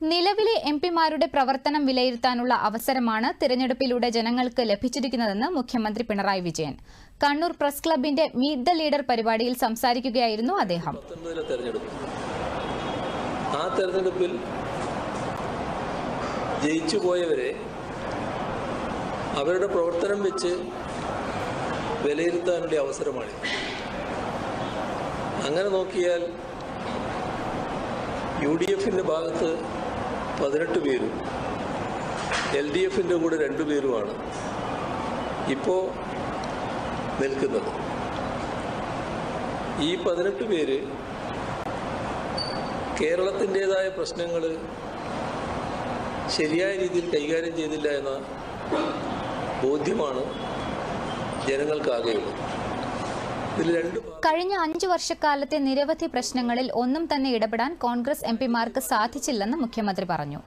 നിലവിലെ എം പിമാരുടെ പ്രവർത്തനം വിലയിരുത്താനുള്ള അവസരമാണ് തിരഞ്ഞെടുപ്പിലൂടെ ജനങ്ങൾക്ക് ലഭിച്ചിരിക്കുന്നതെന്ന് മുഖ്യമന്ത്രി പിണറായി വിജയൻ. കണ്ണൂർ പ്രസ് ക്ലബിന്റെ മീറ്റ് ദ ലീഡർ പരിപാടിയിൽ സംസാരിക്കുകയായിരുന്നു അദ്ദേഹം. ആ തെരഞ്ഞെടുപ്പിൽ ജയിച്ചു അവരുടെ പ്രവർത്തനം വെച്ച് വിലയിരുത്താനുള്ള അവസരമാണ് അങ്ങനെ നോക്കിയാൽ യു ഡി എഫിന്റെ ഭാഗത്ത് പതിനെട്ട് പേരും എൽ ഡി എഫിന്റെ കൂടെ രണ്ടു പേരുമാണ് ഇപ്പോൾ നിൽക്കുന്നത്. ഈ പതിനെട്ട് പേര് കേരളത്തിന്റെതായ പ്രശ്നങ്ങൾ ശരിയായ രീതിയിൽ കൈകാര്യം ചെയ്തില്ല എന്ന ബോധ്യമാണ് ജനങ്ങൾക്കാകെയുള്ളത്. കഴിഞ്ഞ അഞ്ചു വർഷക്കാലത്തെ നിരവധി പ്രശ്നങ്ങളിൽ ഒന്നും തന്നെ ഇടപെടാൻ കോൺഗ്രസ് എം പിമാർക്ക് സാധിച്ചില്ലെന്ന് മുഖ്യമന്ത്രി പറഞ്ഞു.